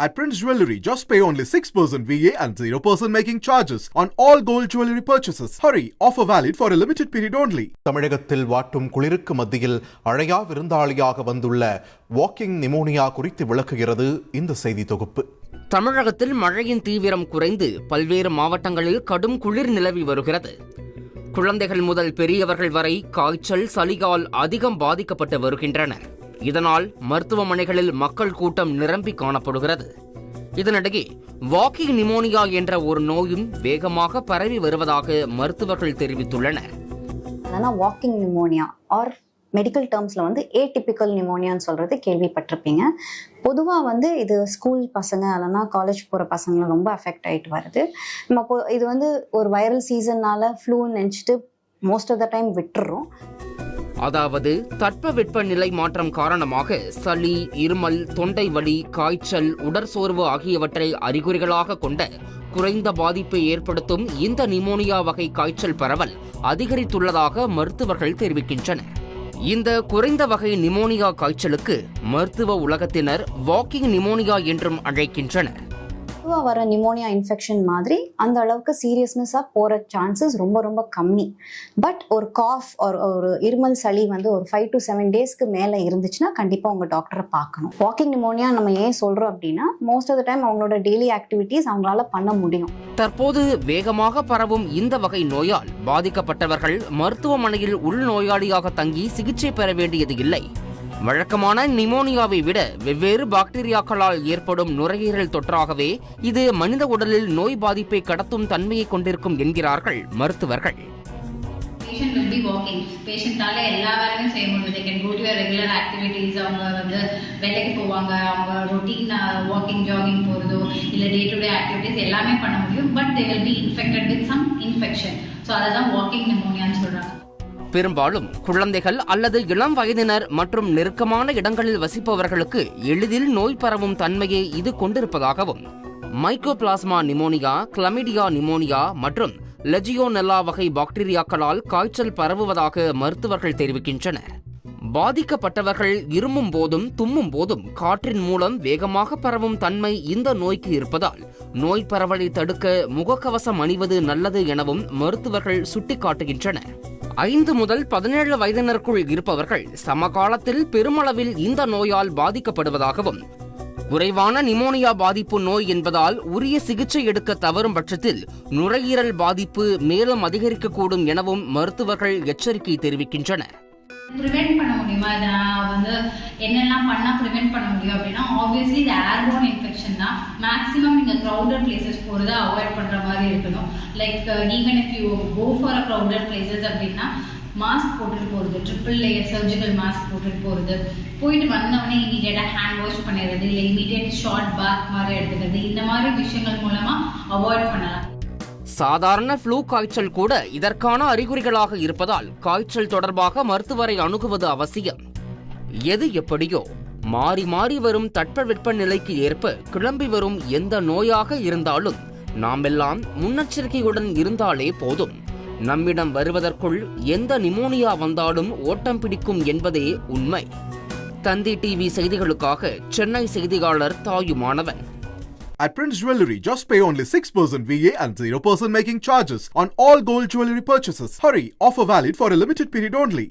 At Prince Jewelry, just pay only 6% VA and 0% making charges on all gold jewelry purchases. Hurry, offer valid for a limited period only. தமிழகத்தில் வாட்டும் குளிருக்கு மத்தியில் அழையா விருந்தாளியாக வந்துள்ள walking pneumonia குறித்து விளக்குகிறது இந்த செய்தி தொகுப்பு தமிழகத்தில் மழையின் தீவிரம் குறைந்து பல்வேறு மாவட்டங்களில் கடும் குளிர் நிலவி வருகிறது குழந்தைகள் முதல் பெரியவர்கள் வரை காய்ச்சல் சளிகால் அதிகம் பாதிக்கப்பட்டு வருகின்றனர் இதனால் மருத்துவமனைகளில் மக்கள் கூட்டம் நிரம்பி காணப்படுகிறது. இதனிடையே வாக்கிங் நிமோனியா என்ற ஒரு நோயும் வேகமாக பரவி வருவதாக மருத்துவர்கள் தெரிவித்துள்ளனர். வாக்கிங் நிமோனியா ஆர் மெடிக்கல் டேர்ம்ஸில் வந்து ஏடிபிக்கல் நிமோனியான்னு சொல்கிறது கேள்விப்பட்டிருப்பீங்க. பொதுவாக வந்து இது ஸ்கூல் பசங்க இல்லைன்னா காலேஜ் போகிற பசங்களை ரொம்ப அஃபெக்ட் ஆகிட்டு வருது. நம்ம இது வந்து ஒரு வைரல் சீசன்னால ஃப்ளூன்னு நினச்சிட்டு மோஸ்ட் ஆஃப் த டைம் விட்டுறோம். அதாவது தட்பவெட்ப நிலை மாற்றம் காரணமாக சளி இருமல் தொண்டை வலி காய்ச்சல் உடற்சோர்வு ஆகியவற்றை அறிகுறிகளாக கொண்ட குறைந்த பாதிப்பை ஏற்படுத்தும் இந்த நிமோனியா வகை காய்ச்சல் பரவல் அதிகரித்துள்ளதாக மருத்துவர்கள் தெரிவிக்கின்றனர். இந்த குறைந்த வகை நிமோனியா காய்ச்சலுக்கு மருத்துவ உலகத்தினர் வாக்கிங் நிமோனியா என்றும் அழைக்கின்றனர். பொதுவாக வர நிமோனியா இன்ஃபெக்ஷன் மாதிரி அந்த அளவுக்கு சீரியஸ்னஸாக போகிற சான்சஸ் ரொம்ப ரொம்ப கம்மி. பட் ஒரு காஃப் ஒரு ஒரு இருமல் சளி வந்து ஒரு ஃபைவ் டு செவன் டேஸ்க்கு மேலே இருந்துச்சுன்னா கண்டிப்பாக உங்கள் டாக்டரை பார்க்கணும். வாக்கிங் நிமோனியா நம்ம ஏன் சொல்கிறோம் அப்படின்னா மோஸ்ட் ஆஃப் த டைம் அவங்களோட டெய்லி ஆக்டிவிட்டீஸ் அவங்களால பண்ண முடியும். தற்போது வேகமாக பரவும் இந்த வகை நோயால் பாதிக்கப்பட்டவர்கள் மருத்துவமனையில் உள்நோயாளியாக தங்கி சிகிச்சை பெற வேண்டியது இல்லை. வழக்கமான நிமோனியாவை விட வெவ்வேறு பாக்டீரியாக்களால் ஏற்படும் நுரையீரல் தொற்றாகவே இது மனித உடலில் நோய் பாதிப்பை கடத்தும் தன்மையை கொண்டிருக்கும் என்கிறார்கள் மருத்துவர்கள். பேஷண்ட் பேஷண்ட்டால எல்லா வேலையும் செய்ய முடியும். அவங்க வந்து வேலைக்கு போவாங்க. அவங்க ரொட்டீன் வாக்கிங் ஜாகிங் போகிறதோ இல்லை டே டு டே எல்லாமே பண்ண முடியும். பட் ஸோ அதை தான் வாக்கிங் நிமோனியான்னு சொல்கிறாங்க பெரும்பாலும் குழந்தைகள் அல்லது இளம் வயதினர் மற்றும் நெருக்கமான இடங்களில் வசிப்பவர்களுக்கு எளிதில் நோய் பரவும் தன்மையை இது கொண்டிருப்பதாகவும் மைக்கோபிளாஸ்மா நிமோனியா கிளமிடியா நிமோனியா மற்றும் லெஜியோனெல்லா வகை பாக்டீரியாக்களால் காய்ச்சல் பரவுவதாக மருத்துவர்கள் தெரிவிக்கின்றனர். பாதிக்கப்பட்டவர்கள் இருமும் போதும் தும்மும் போதும் காற்றின் மூலம் வேகமாக பரவும் தன்மை இந்த நோய்க்கு இருப்பதால் நோய் பரவலை தடுக்க முகக்கவசம் அணிவது நல்லது எனவும் மருத்துவர்கள் சுட்டிக்காட்டுகின்றனர். ஐந்து முதல் பதினேழு வயதினருக்குள் இருப்பவர்கள் சமகாலத்தில் பெருமளவில் இந்த நோயால் பாதிக்கப்படுவதாகவும் குறைவான நிமோனியா பாதிப்பு நோய் என்பதால் உரிய சிகிச்சை எடுக்க தவறும் பட்சத்தில் நுரையீரல் பாதிப்பு மேலும் அதிகரிக்கக்கூடும் எனவும் மருத்துவர்கள் எச்சரிக்கை தெரிவிக்கின்றனர். ப்ரிவெண்ட் பண்ண முடியுமா? இதை நான் வந்து என்னெல்லாம் பண்ணால் ப்ரிவெண்ட் பண்ண முடியும் அப்படின்னா ஆப்வியஸ்லி இது ஏர்போன் இன்ஃபெக்ஷன் தான். மேக்ஸிமம் நீங்கள் க்ரௌடட் பிளேசஸ் போகிறத அவாய்ட் பண்ணுற மாதிரி இருக்கணும். Like even if you go for a crowded places அப்படின்னா மாஸ்க் போட்டுட்டு போகிறது ட்ரிபிள் லேயர் சர்ஜிக்கல் மாஸ்க் போட்டுட்டு போகிறது போயிட்டு வந்தவொடனே இமீடியட்டாக ஹேண்ட் வாஷ் பண்ணிடுறது இல்லை இமீடியட் ஷார்ட் பேக் மாதிரி எடுத்துக்கிறது. இந்த மாதிரி விஷயங்கள் மூலமாக அவாய்ட் பண்ணலாம். சாதாரண ஃப்ளூ காய்ச்சல் கூட இதற்கான அறிகுறிகளாக இருப்பதால் காய்ச்சல் தொடர்பாக மருத்துவரை அணுகுவது அவசியம். எது எப்படியோ மாறி மாறி வரும் தட்பவெட்ப நிலைக்கு ஏற்ப கிளம்பி வரும் எந்த நோயாக இருந்தாலும் நாமெல்லாம் முன்னெச்சரிக்கையுடன் இருந்தாலே போதும். நம்மிடம் வருவதற்குள் எந்த நிமோனியா வந்தாலும் ஓட்டம் பிடிக்கும் என்பதே உண்மை. தந்தி டிவி செய்திகளுக்காக சென்னை செய்தியாளர் Thayumanavan. At Prince Jewelry, just pay only 6% VA and 0% making charges on all gold jewelry purchases. Hurry, offer valid for a limited period only.